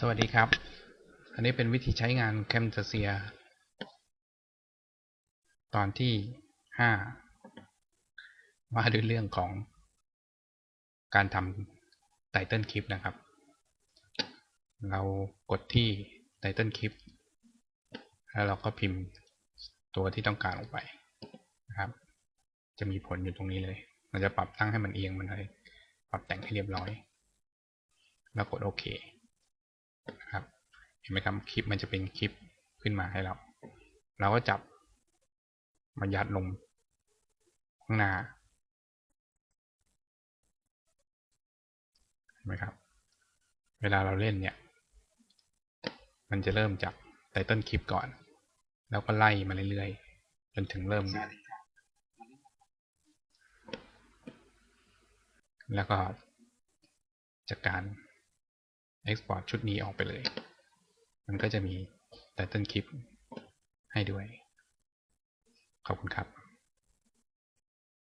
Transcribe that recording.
สวัสดีครับ อันนี้เป็นวิธีใช้งาน Camtasia ตอนที่ห้าว่าด้วยเรื่องของการทำไตเติลคลิปนะครับ เรากดที่ไตเติลคลิป แล้วเราก็พิมพ์ตัวที่ต้องการลงไปนะครับ จะมีผลอยู่ตรงนี้เลยมันจะปรับตั้งให้มันเอียงมันเลย ปรับแต่งให้เรียบร้อย แล้วกดโอเค ห็นไหมครับคลิปมันจะเป็นคลิปขึ้นมาให้เรา เราก็จับมายัดลงข้างหน้าเห็นไหมครับ เวลาเราเล่นเนี่ย มันจะเริ่มจากไตเติลคลิปก่อน แล้วก็ไล่มาเรื่อยๆ จนถึงเริ่ม แล้วก็จากการ Export ชุดนี้ออกไปเลย มันก็จะมีไตเติลคลิปให้ด้วย ขอบคุณครับ